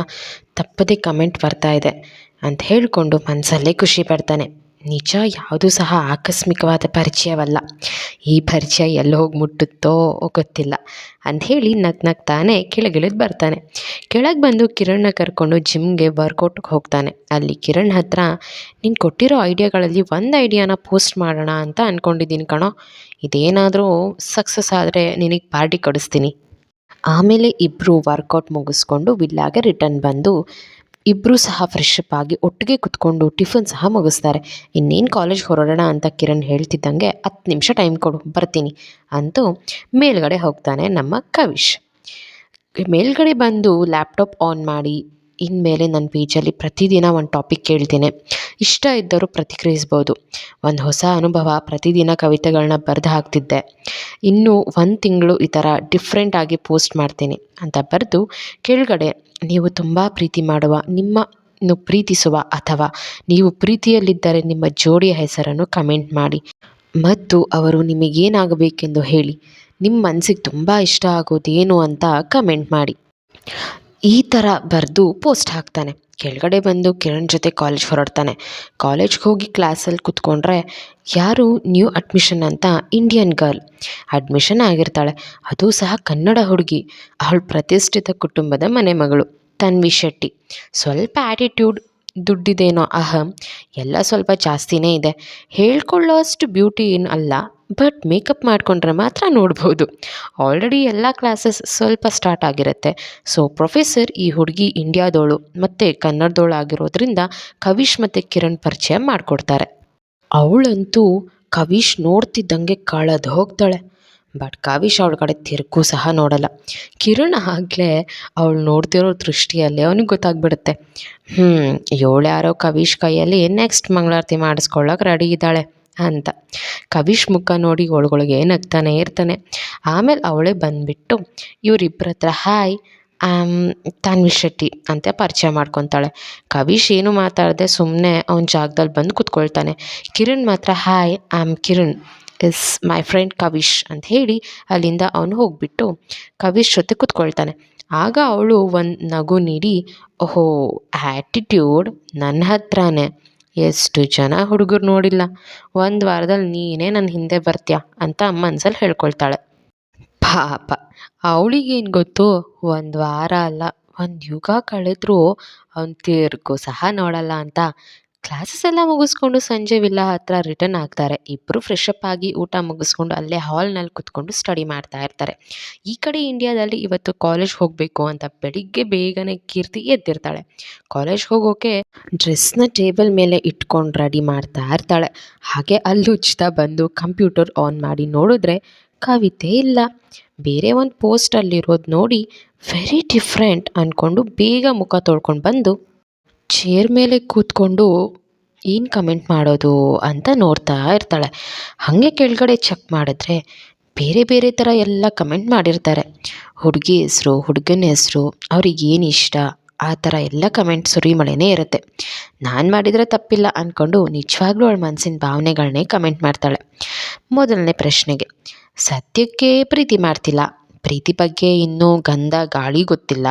ತಪ್ಪದೇ ಕಮೆಂಟ್ ಬರ್ತಾ ಇದೆ ಅಂತ ಹೇಳಿಕೊಂಡು ಮನಸಲ್ಲೇ ಖುಷಿ ಪಡ್ತಾನೆ. ನಿಜ, ಯಾವುದೂ ಸಹ ಆಕಸ್ಮಿಕವಾದ ಪರಿಚಯವಲ್ಲ. ಈ ಪರಿಚಯ ಎಲ್ಲಿ ಹೋಗಿ ಮುಟ್ಟುತ್ತೋ ಗೊತ್ತಿಲ್ಲ. ಅಂಥೇಳಿ ನಗ್ ನಗ್ತಾನೆ ಕೆಳಗಿಳಿದು ಬರ್ತಾನೆ. ಕೆಳಗೆ ಬಂದು ಕಿರಣ್ನ ಕರ್ಕೊಂಡು ಜಿಮ್ಗೆ ವರ್ಕೌಟ್ಗೆ ಹೋಗ್ತಾನೆ. ಅಲ್ಲಿ ಕಿರಣ್ ಹತ್ರ, ನೀನು ಕೊಟ್ಟಿರೋ ಐಡಿಯಾಗಳಲ್ಲಿ ಒಂದು ಐಡಿಯಾನ ಪೋಸ್ಟ್ ಮಾಡೋಣ ಅಂತ ಅಂದ್ಕೊಂಡಿದ್ದೀನಿ ಕಣೋ. ಇದೇನಾದರೂ ಸಕ್ಸಸ್ ಆದರೆ ನಿನಗೆ ಪಾರ್ಟಿ ಕೊಡಿಸ್ತೀನಿ. ಆಮೇಲೆ ಇಬ್ಬರು ವರ್ಕೌಟ್ ಮುಗಿಸ್ಕೊಂಡು ವಿಲ್ಲಾಗೆ ರಿಟರ್ನ್ ಬಂದು ಇಬ್ಬರೂ ಸಹ ಫ್ರೆಶ್ ಅಪ್ ಆಗಿ ಒಟ್ಟಿಗೆ ಕುತ್ಕೊಂಡು ಟಿಫನ್ ಸಹ ಮುಗಿಸ್ತಾರೆ. ಇನ್ನೇನು ಕಾಲೇಜ್ಗೆ ಹೊರಡೋಣ ಅಂತ ಕಿರಣ್ ಹೇಳ್ತಿದ್ದಂಗೆ, ಹತ್ತು ನಿಮಿಷ ಟೈಮ್ ಕೊಡು, ಬರ್ತೀನಿ ಅಂತೂ ಮೇಲ್ಗಡೆ ಹೋಗ್ತಾನೆ ನಮ್ಮ ಕವಿಶ್. ಮೇಲ್ಗಡೆ ಬಂದು ಲ್ಯಾಪ್ಟಾಪ್ ಆನ್ ಮಾಡಿ, ಇನ್ಮೇಲೆ ನನ್ನ ಪೇಜಲ್ಲಿ ಪ್ರತಿದಿನ ಒಂದು ಟಾಪಿಕ್ ಕೇಳ್ತೇನೆ. ಇಷ್ಟ ಇದ್ದರೂ ಪ್ರತಿಕ್ರಿಯಿಸ್ಬೋದು. ಒಂದು ಹೊಸ ಅನುಭವ ಪ್ರತಿದಿನ ಕವಿತೆಗಳನ್ನ ಬರೆದು ಹಾಕ್ತಿದ್ದೆ. ಇನ್ನೂ ಒಂದು ತಿಂಗಳು ಈ ಥರ ಡಿಫ್ರೆಂಟಾಗಿ ಪೋಸ್ಟ್ ಮಾಡ್ತೀನಿ ಅಂತ ಬರೆದು ಕೆಳಗಡೆ ನೀವು ತುಂಬ ಪ್ರೀತಿ ಮಾಡುವ, ನಿಮ್ಮನ್ನು ಪ್ರೀತಿಸುವ ಅಥವಾ ನೀವು ಪ್ರೀತಿಯಲ್ಲಿದ್ದರೆ ನಿಮ್ಮ ಜೋಡಿಯ ಹೆಸರನ್ನು ಕಮೆಂಟ್ ಮಾಡಿ. ಮತ್ತು ಅವರು ನಿಮಗೇನಾಗಬೇಕೆಂದು ಹೇಳಿ, ನಿಮ್ಮ ಮನಸ್ಸಿಗೆ ತುಂಬ ಇಷ್ಟ ಆಗೋದೇನು ಅಂತ ಕಮೆಂಟ್ ಮಾಡಿ. ಈ ಥರ ಬರೆದು ಪೋಸ್ಟ್ ಹಾಕ್ತಾನೆ. ಕೆಳಗಡೆ ಬಂದು ಕಿರಣ್ ಜೊತೆ ಕಾಲೇಜ್ ಹೊರಡ್ತಾನೆ. ಕಾಲೇಜ್ಗೆ ಹೋಗಿ ಕ್ಲಾಸಲ್ಲಿ ಕೂತ್ಕೊಂಡ್ರೆ ಯಾರು ನ್ಯೂ ಅಡ್ಮಿಷನ್ ಅಂತ ಇಂಡಿಯನ್ ಗರ್ಲ್ ಅಡ್ಮಿಷನ್ ಆಗಿರ್ತಾಳೆ. ಅದು ಸಹ ಕನ್ನಡ ಹುಡುಗಿ. ಅವಳು ಪ್ರತಿಷ್ಠಿತ ಕುಟುಂಬದ ಮನೆ ಮಗಳು ತನ್ವಿ ಶೆಟ್ಟಿ. ಸ್ವಲ್ಪ ಆ್ಯಟಿಟ್ಯೂಡ್ ದುಡ್ಡಿದೇನೋ ಅಹಂ. ಎಲ್ಲ ಸ್ವಲ್ಪ ಜಾಸ್ತಿನೇ ಇದೆ. ಹೇಳ್ಕೊಳ್ಳೋ ಅಷ್ಟು ಬ್ಯೂಟಿ ಏನು ಅಲ್ಲ. ಬಟ್ ಮೇಕಪ್ ಮಾಡಿಕೊಂಡ್ರೆ ಮಾತ್ರ ನೋಡ್ಬೋದು. ಆಲ್ರೆಡಿ ಎಲ್ಲ ಕ್ಲಾಸಸ್ ಸ್ವಲ್ಪ ಸ್ಟಾರ್ಟ್ ಆಗಿರುತ್ತೆ. ಸೊ ಪ್ರೊಫೆಸರ್ ಈ ಹುಡುಗಿ ಇಂಡಿಯಾದವಳು ಮತ್ತು ಕನ್ನಡದೋಳು ಆಗಿರೋದ್ರಿಂದ ಕವಿಶ್ ಮತ್ತು ಕಿರಣ್ ಪರಿಚಯ ಮಾಡಿಕೊಡ್ತಾರೆ. ಅವಳಂತೂ ಕವಿಶ್ ನೋಡ್ತಿದ್ದಂಗೆ ಕಳೆದು ಹೋಗ್ತಾಳೆ. ಬಟ್ ಕವಿಶ್ ಅವಳ ಕಡೆ ತಿರುಗೂ ಸಹ ನೋಡಲ್ಲ. ಕಿರಣ್ ಆಗಲೇ ಅವಳು ನೋಡ್ತಿರೋ ದೃಷ್ಟಿಯಲ್ಲಿ ಅವನಿಗೆ ಗೊತ್ತಾಗ್ಬಿಡುತ್ತೆ. ಹ್ಞೂ ಇವಳು ಯಾರೋ ಕವೀಶ್ ಕೈಯಲ್ಲಿ ನೆಕ್ಸ್ಟ್ ಮಂಗಳಾರತಿ ಮಾಡಿಸ್ಕೊಳ್ಳೋಕೆ ರೆಡಿ ಇದ್ದಾಳೆ. ಅಂತ. ಕವಿಶ್ ಮುಖ ನೋಡಿ ಒಳಗೊಳಗೆ ನಗ್ತಾನೆ ಇರ್ತಾನೆ. ಆಮೇಲೆ ಅವಳೇ ಬಂದುಬಿಟ್ಟು ಇವರಿಬ್ಬರ ಹತ್ರ ಹಾಯ್ ತಾನ್ವಿ ಶೆಟ್ಟಿ ಅಂತ ಪರಿಚಯ ಮಾಡ್ಕೊತಾಳೆ. ಕವಿಶ್ ಏನು ಮಾತಾಡದೆ ಸುಮ್ಮನೆ ಅವನ ಜಾಗದಲ್ಲಿ ಬಂದು ಕೂತ್ಕೊಳ್ತಾನೆ. ಕಿರಣ್ ಮಾತ್ರ hi am Kiran is my friend Kavish ಅಂತ ಹೇಳಿ ಅಲ್ಲಿಂದ ಅವನು ಹೋಗಿಬಿಟ್ಟು ಕವಿಶ್ ಜೊತೆ ಕೂತ್ಕೊಳ್ತಾನೆ. ಆಗ ಅವಳು ಒಂದು ನಗು ನೀಡಿ, ಓಹೋ ಆ್ಯಟಿಟ್ಯೂಡ್ ನನ್ನ ಹತ್ರನೇ. ಎಷ್ಟು ಜನ ಹುಡುಗರು ನೋಡಿಲ್ಲ. ಒಂದು ವಾರದಲ್ಲಿ ನೀನೇ ನನ್ನ ಹಿಂದೆ ಬರ್ತೀಯ ಅಂತ ಮನ್ಸಲ್ಲಿ ಹೇಳ್ಕೊಳ್ತಾಳೆ. ಪಾಪ, ಅವಳಿಗೇನು ಗೊತ್ತು? ಒಂದು ವಾರ ಅಲ್ಲ, ಒಂದು ಯುಗ ಕಳೆದರೂ ಅವ್ನು ತಿರ್ಗೂ ಸಹ ನೋಡಲ್ಲ ಅಂತ ಕ್ಲಾಸಸ್ ಎಲ್ಲ ಮುಗಿಸ್ಕೊಂಡು ಸಂಜೆ ವಿಲ್ಲಾ ಹತ್ರ ರಿಟರ್ನ್ ಆಗ್ತಾರೆ. ಇಬ್ಬರು ಫ್ರೆಶ್ ಅಪ್ ಆಗಿ ಊಟ ಮುಗಿಸ್ಕೊಂಡು ಅಲ್ಲೇ ಹಾಲ್ನಲ್ಲಿ ಕುತ್ಕೊಂಡು ಸ್ಟಡಿ ಮಾಡ್ತಾ ಇರ್ತಾರೆ. ಈ ಕಡೆ ಇಂಡಿಯಾದಲ್ಲಿ ಇವತ್ತು ಕಾಲೇಜ್ ಹೋಗಬೇಕು ಅಂತ ಬೆಳಿಗ್ಗೆ ಬೇಗನೆ ಕೀರ್ತಿ ಎದ್ದಿರ್ತಾಳೆ. ಕಾಲೇಜ್ ಹೋಗೋಕೆ ಡ್ರೆಸ್ನ ಟೇಬಲ್ ಮೇಲೆ ಇಟ್ಕೊಂಡು ರೆಡಿ ಮಾಡ್ತಾ ಇರ್ತಾಳೆ. ಹಾಗೆ ಅಲ್ಲಿ ಉಚಿತ ಬಂದು ಕಂಪ್ಯೂಟರ್ ಆನ್ ಮಾಡಿ ನೋಡಿದ್ರೆ ಕವಿತೆ ಇಲ್ಲ. ಬೇರೆ ಒಂದು ಪೋಸ್ಟಲ್ಲಿರೋದು ನೋಡಿ ವೆರಿ ಡಿಫ್ರೆಂಟ್ ಅಂದ್ಕೊಂಡು ಬೇಗ ಮುಖ ತೊಳ್ಕೊಂಡು ಬಂದು ಚೇರ್ ಮೇಲೆ ಕೂತ್ಕೊಂಡು ಏನು ಕಮೆಂಟ್ ಮಾಡೋದು ಅಂತ ನೋಡ್ತಾ ಇರ್ತಾಳೆ. ಹಾಗೆ ಕೆಳಗಡೆ ಚೆಕ್ ಮಾಡಿದ್ರೆ ಬೇರೆ ಬೇರೆ ಥರ ಎಲ್ಲ ಕಮೆಂಟ್ ಮಾಡಿರ್ತಾರೆ. ಹುಡುಗಿ ಹೆಸರು, ಹುಡುಗನ ಹೆಸರು, ಅವ್ರಿಗೆ ಏನು ಇಷ್ಟ, ಆ ಥರ ಎಲ್ಲ ಕಮೆಂಟ್ ಸುರಿಮಳೆನೇ ಇರುತ್ತೆ. ನಾನು ಮಾಡಿದರೆ ತಪ್ಪಿಲ್ಲ ಅಂದ್ಕೊಂಡು ನಿಜವಾಗ್ಲೂ ಅವಳ ಮನಸ್ಸಿನ ಭಾವನೆಗಳನ್ನೇ ಕಮೆಂಟ್ ಮಾಡ್ತಾಳೆ. ಮೊದಲನೇ ಪ್ರಶ್ನೆಗೆ, ಸದ್ಯಕ್ಕೆ ಪ್ರೀತಿ ಮಾಡ್ತಿಲ್ಲ? ಪ್ರೀತಿ ಬಗ್ಗೆ ಇನ್ನೂ ಗಂಧ, ಗಾಳಿ ಗೊತ್ತಿಲ್ಲ.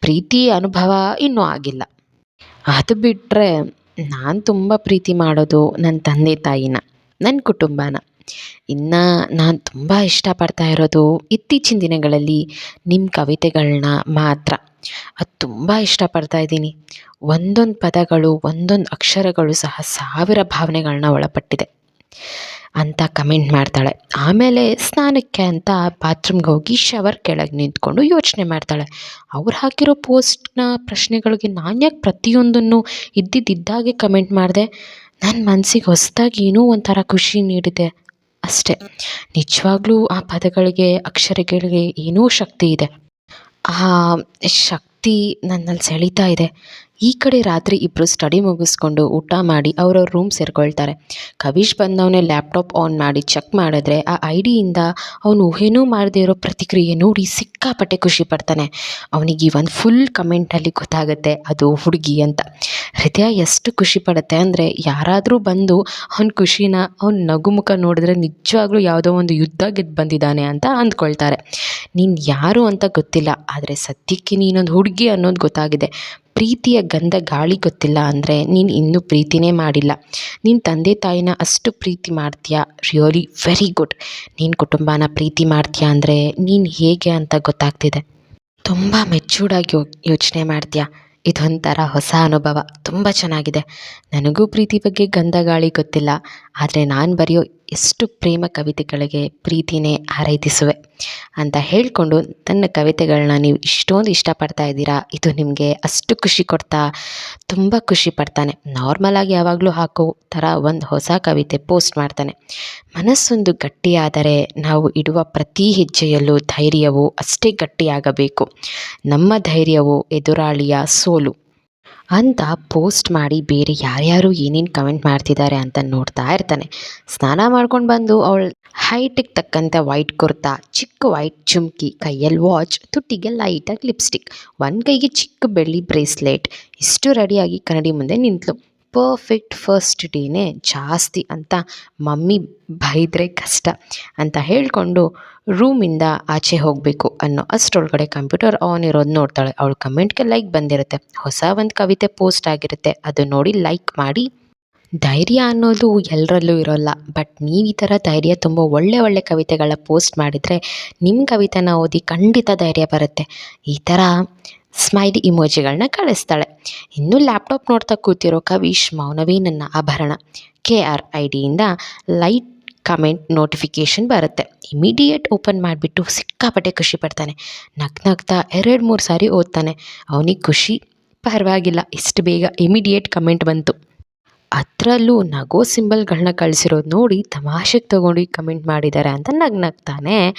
ಪ್ರೀತಿ ಅನುಭವ ಇನ್ನೂ ಆಗಿಲ್ಲ. ಅದು ಬಿಟ್ಟರೆ ನಾನು ತುಂಬ ಪ್ರೀತಿ ಮಾಡೋದು ನನ್ನ ತಂದೆ ತಾಯಿನ ನನ್ನ ಕುಟುಂಬನ. ಇನ್ನು ನಾನು ತುಂಬ ಇಷ್ಟಪಡ್ತಾ ಇರೋದು ಇತ್ತೀಚಿನ ದಿನಗಳಲ್ಲಿ ನಿಮ್ಮ ಕವಿತೆಗಳನ್ನ ಮಾತ್ರ. ಅದು ತುಂಬ ಇಷ್ಟಪಡ್ತಾ ಇದ್ದೀನಿ. ಒಂದೊಂದು ಪದಗಳು, ಒಂದೊಂದು ಅಕ್ಷರಗಳು ಸಹ ಸಾವಿರ ಭಾವನೆಗಳನ್ನ ಒಳಪಟ್ಟಿದೆ. ಅಂತ ಕಮೆಂಟ್ ಮಾಡ್ತಾಳೆ. ಆಮೇಲೆ ಸ್ನಾನಕ್ಕೆ ಅಂತ ಬಾತ್ರೂಮ್ಗೆ ಹೋಗಿ ಶವರ್ ಕೆಳಗೆ ನಿಂತ್ಕೊಂಡು ಯೋಚನೆ ಮಾಡ್ತಾಳೆ. ಅವ್ರು ಹಾಕಿರೋ ಪೋಸ್ಟ್ನ ಪ್ರಶ್ನೆಗಳಿಗೆ ನಾನು ಯಾಕೆ ಪ್ರತಿಯೊಂದನ್ನು ಇದ್ದಿದ್ದಾಗೆ ಕಮೆಂಟ್ ಮಾಡಿದೆ. ನನ್ನ ಮನಸ್ಸಿಗೆ ಹೊಸ್ದಾಗಿ ಏನೋ ಒಂಥರ ಖುಷಿ ನೀಡಿದೆ ಅಷ್ಟೇ. ನಿಜವಾಗ್ಲೂ ಆ ಪದಗಳಿಗೆ, ಅಕ್ಷರಗಳಿಗೆ ಏನೋ ಶಕ್ತಿ ಇದೆ. ಆ ಶಕ್ತಿ ನನ್ನಲ್ಲಿ ಸೆಳೀತಾ ಇದೆ. ಈ ಕಡೆ ರಾತ್ರಿ ಇಬ್ಬರು ಸ್ಟಡಿ ಮುಗಿಸ್ಕೊಂಡು ಊಟ ಮಾಡಿ ಅವ್ರವ್ರ ರೂಮ್ ಸೇರ್ಕೊಳ್ತಾರೆ. ಕವೀಶ್ ಬಂದವನೇ ಲ್ಯಾಪ್ಟಾಪ್ ಆನ್ ಮಾಡಿ ಚೆಕ್ ಮಾಡಿದ್ರೆ ಆ ಐ ಡಿಯಿಂದ ಅವನು ಊಹೆನೂ ಮಾಡದೇ ಇರೋ ಪ್ರತಿಕ್ರಿಯೆ ನೋಡಿ ಸಿಕ್ಕಾಪಟ್ಟೆ ಖುಷಿ ಪಡ್ತಾನೆ. ಅವನಿಗೆ ಒಂದು ಫುಲ್ ಕಮೆಂಟಲ್ಲಿ ಗೊತ್ತಾಗುತ್ತೆ, ಅದು ಹುಡುಗಿ ಅಂತ. ಹೃದಯ ಎಷ್ಟು ಖುಷಿ ಪಡುತ್ತೆ ಅಂದರೆ ಯಾರಾದರೂ ಬಂದು ಅವ್ನ ಖುಷಿನ ಅವ್ನ ನಗುಮುಖ ನೋಡಿದ್ರೆ ನಿಜವಾಗ್ಲೂ ಯಾವುದೋ ಒಂದು ಯುದ್ಧ ಗೆದ್ದು ಬಂದಿದ್ದಾನೆ ಅಂತ ಅಂದ್ಕೊಳ್ತಾರೆ. ನೀನು ಯಾರು ಅಂತ ಗೊತ್ತಿಲ್ಲ, ಆದರೆ ಸದ್ಯಕ್ಕೆ ನೀನೊಂದು ಹುಡುಗಿ ಅನ್ನೋದು ಗೊತ್ತಾಗಿದೆ. ಪ್ರೀತಿಯ ಗಂಧ ಗಾಳಿ ಗೊತ್ತಿಲ್ಲ ಅಂದರೆ ನೀನು ಇನ್ನೂ ಪ್ರೀತಿನೇ ಮಾಡಿಲ್ಲ. ನಿನ್ನ ತಂದೆ ತಾಯಿನ ಅಷ್ಟು ಪ್ರೀತಿ ಮಾಡ್ತೀಯಾ? ರಿಯಲಿ ವೆರಿ ಗುಡ್ ನೀನು ಕುಟುಂಬನ ಪ್ರೀತಿ ಮಾಡ್ತೀಯಾ ಅಂದರೆ ನೀನು ಹೇಗೆ ಅಂತ ಗೊತ್ತಾಗ್ತಿದೆ. ತುಂಬ ಮೆಚೂರ್ಡಾಗಿ ಯೋಚನೆ ಮಾಡ್ತೀಯಾ? ಇದೊಂಥರ ಹೊಸ ಅನುಭವ. ತುಂಬ ಚೆನ್ನಾಗಿದೆ. ನನಗೂ ಪ್ರೀತಿ ಬಗ್ಗೆ ಗಂಧ ಗಾಳಿ ಗೊತ್ತಿಲ್ಲ. ಆದರೆ ನಾನು ಬರೆಯೋ ಎಷ್ಟು ಪ್ರೇಮ ಕವಿತೆಗಳಿಗೆ ಪ್ರೀತಿನೇ ಹಾರೈಸುವೆ ಅಂತ ಹೇಳಿಕೊಂಡು ತನ್ನ ಕವಿತೆಗಳನ್ನ ನೀವು ಇಷ್ಟೊಂದು ಇಷ್ಟಪಡ್ತಾ ಇದ್ದೀರಾ, ಇದು ನಿಮಗೆ ಅಷ್ಟು ಖುಷಿ ಕೊಡ್ತಾ, ತುಂಬ ಖುಷಿ ಪಡ್ತಾನೆ. ನಾರ್ಮಲಾಗಿ ಯಾವಾಗಲೂ ಹಾಕೋ ಥರ ಒಂದು ಹೊಸ ಕವಿತೆ ಪೋಸ್ಟ್ ಮಾಡ್ತಾನೆ. ಮನಸ್ಸೊಂದು ಗಟ್ಟಿಯಾದರೆ ನಾವು ಇಡುವ ಪ್ರತಿ ಹೆಜ್ಜೆಯಲ್ಲೂ ಧೈರ್ಯವು ಅಷ್ಟೇ ಗಟ್ಟಿಯಾಗಬೇಕು. ನಮ್ಮ ಧೈರ್ಯವು ಎದುರಾಳಿಯ ಸೋಲು. ಅಂತ ಪೋಸ್ಟ್ ಮಾಡಿ ಬೇರೆ ಯಾರ್ಯಾರು ಏನೇನು ಕಮೆಂಟ್ ಮಾಡ್ತಿದ್ದಾರೆ ಅಂತ ನೋಡ್ತಾ ಇರ್ತಾನೆ. ಸ್ನಾನ ಮಾಡ್ಕೊಂಡು ಬಂದು ಅವಳು ಹೈಟಿಗೆ ತಕ್ಕಂತೆ ವೈಟ್ ಕುರ್ತಾ, ಚಿಕ್ಕ ವೈಟ್ ಚುಮ್ಕಿ ಕೈಯಲ್ಲಿ ವಾಚ್ ತುಟ್ಟಿಗೆ ಲೈಟಾಗಿ ಲಿಪ್ಸ್ಟಿಕ್ ಒಂದು ಕೈಗೆ ಚಿಕ್ಕ ಬೆಳ್ಳಿ ಬ್ರೇಸ್ಲೆಟ್ ಇಷ್ಟು ರೆಡಿಯಾಗಿ ಕನ್ನಡಿ ಮುಂದೆ ನಿಂತಳು ಪರ್ಫೆಕ್ಟ್ ಫಸ್ಟ್ ಡೇನೇ ಜಾಸ್ತಿ ಅಂತ ಮಮ್ಮಿ ಬೈದರೆ ಕಷ್ಟ ಅಂತ ಹೇಳಿಕೊಂಡು ರೂಮಿಂದ ಆಚೆ ಹೋಗಬೇಕು ಅನ್ನೋ ಅಷ್ಟರೊಳಗಡೆ ಕಂಪ್ಯೂಟರ್ ಆನ್ ಇರೋದು ನೋಡ್ತಾಳೆ. ಅವಳು ಕಮೆಂಟ್ಗೆ ಲೈಕ್ ಬಂದಿರುತ್ತೆ. ಹೊಸ ಒಂದು ಕವಿತೆ ಪೋಸ್ಟ್ ಆಗಿರುತ್ತೆ. ಅದು ನೋಡಿ ಲೈಕ್ ಮಾಡಿ. ಧೈರ್ಯ ಅನ್ನೋದು ಎಲ್ಲರಲ್ಲೂ ಇರೋಲ್ಲ. ಬಟ್ ನೀವು ಈ ಥರ ಧೈರ್ಯ ತುಂಬ ಒಳ್ಳೆ ಒಳ್ಳೆ ಕವಿತೆಗಳ ಪೋಸ್ಟ್ ಮಾಡಿದರೆ ನಿಮ್ಮ ಕವಿತೆನ ಓದಿ ಖಂಡಿತ ಧೈರ್ಯ ಬರುತ್ತೆ. ಈ ಥರ ಸ್ಮೈಲಿ ಇಮೋಜಿಗಳನ್ನ ಕಳಿಸ್ತಾಳೆ. ಇನ್ನು ಲ್ಯಾಪ್ಟಾಪ್ ನೋಡ್ತಾ ಕೂತಿರೋ ಕವೀಶ್ ಮೌನವಿ ನನ್ನ ಆಭರಣ. ಕೆ ಆರ್ ಐ ಡಿಯಿಂದ ಲೈಟ್ ಕಮೆಂಟ್ ನೋಟಿಫಿಕೇಷನ್ ಬರುತ್ತೆ. ಇಮಿಡಿಯೇಟ್ ಓಪನ್ ಮಾಡಿಬಿಟ್ಟು ಸಿಕ್ಕಾಪಟ್ಟೆ ಖುಷಿ ಪಡ್ತಾನೆ. ನಗ್ ನಗ್ತಾ ಎರಡು ಮೂರು ಸಾರಿ ಓದ್ತಾನೆ. ಅವನಿಗೆ ಖುಷಿ? ಪರವಾಗಿಲ್ಲ. ಇಷ್ಟು ಬೇಗ ಇಮಿಡಿಯೇಟ್ ಕಮೆಂಟ್ ಬಂತು. ಅದರಲ್ಲೂ ನಗೋ ಸಿಂಬಲ್ಗಳನ್ನ ಕಳಿಸಿರೋದು ನೋಡಿ ತಮಾಷೆಗೆ ತೊಗೊಂಡು ಕಮೆಂಟ್ ಮಾಡಿದ್ದಾರೆ ಅಂತ ನಗ್ನಗ್ತಾನೆ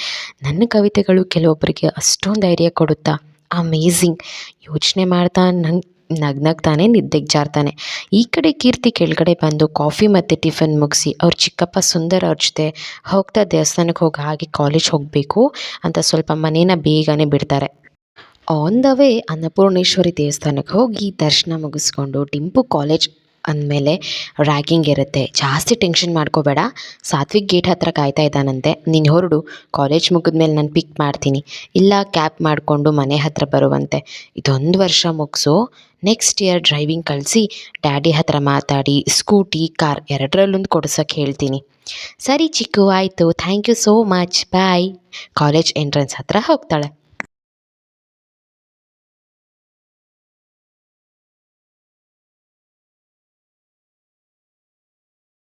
ನನ್ನ ಕವಿತೆಗಳು ಕೆಲವೊಬ್ಬರಿಗೆ ಅಷ್ಟೊಂದು ಧೈರ್ಯ ಕೊಡುತ್ತಾ? ಅಮೇಝಿಂಗ್. ಯೋಚನೆ ಮಾಡ್ತಾ ನಂಗೆ ನಗ್ನಗ್ತಾನೆ, ನಿದ್ದೆಗೆ ಜಾರ್ತಾನೆ. ಈ ಕಡೆ ಕೀರ್ತಿ ಕೆಳಗಡೆ ಬಂದು ಕಾಫಿ ಮತ್ತು ಟಿಫನ್ ಮುಗಿಸಿ ಅವ್ರ ಚಿಕ್ಕಪ್ಪ ಸುಂದರ್ ಅವ್ರ ಜೊತೆ ಹೋಗ್ತಾ ದೇವಸ್ಥಾನಕ್ಕೆ ಹೋಗಿ ಹಾಗೆ ಕಾಲೇಜ್ ಹೋಗಬೇಕು ಅಂತ ಸ್ವಲ್ಪ ಮನೇನ ಬೇಗನೆ ಬಿಡ್ತಾರೆ. ಆನ್ ದ ವೇ ಅನ್ನಪೂರ್ಣೇಶ್ವರಿ ದೇವಸ್ಥಾನಕ್ಕೆ ಹೋಗಿ ದರ್ಶನ ಮುಗಿಸ್ಕೊಂಡು ಟಿಂಪು ಕಾಲೇಜ್ ಅಂದಮೇಲೆ ರ್ಯಾಗಿಂಗ್ ಇರುತ್ತೆ. ಜಾಸ್ತಿ ಟೆನ್ಷನ್ ಮಾಡ್ಕೋಬೇಡ. ಸಾತ್ವಿಕ್ ಗೇಟ್ ಹತ್ರ ಕಾಯ್ತಾ ಇದ್ದಾನಂತೆ. ನೀನು ಹೊರಡು ಕಾಲೇಜ್ ಮುಗಿದ್ಮೇಲೆ ನಾನು ಪಿಕ್ ಮಾಡ್ತೀನಿ. ಇಲ್ಲ ಕ್ಯಾಬ್ ಮಾಡಿಕೊಂಡು ಮನೆ ಹತ್ರ ಬರುವಂತೆ. ಇದೊಂದು ವರ್ಷ ಮುಗಿಸು. ನೆಕ್ಸ್ಟ್ ಇಯರ್ ಡ್ರೈವಿಂಗ್ ಕಳಿಸಿ ಡ್ಯಾಡಿ ಹತ್ರ ಮಾತಾಡಿ ಸ್ಕೂಟಿ ಕಾರ್ ಎರಡರಲ್ಲೊಂದು ಕೊಡ್ಸೋಕ್ಕೆ ಹೇಳ್ತೀನಿ. ಸರಿ ಚಿಕ್ಕು, ಆಯಿತು. Thank you so much bye college entrance ಹತ್ರ ಹೋಗ್ತಾಳೆ.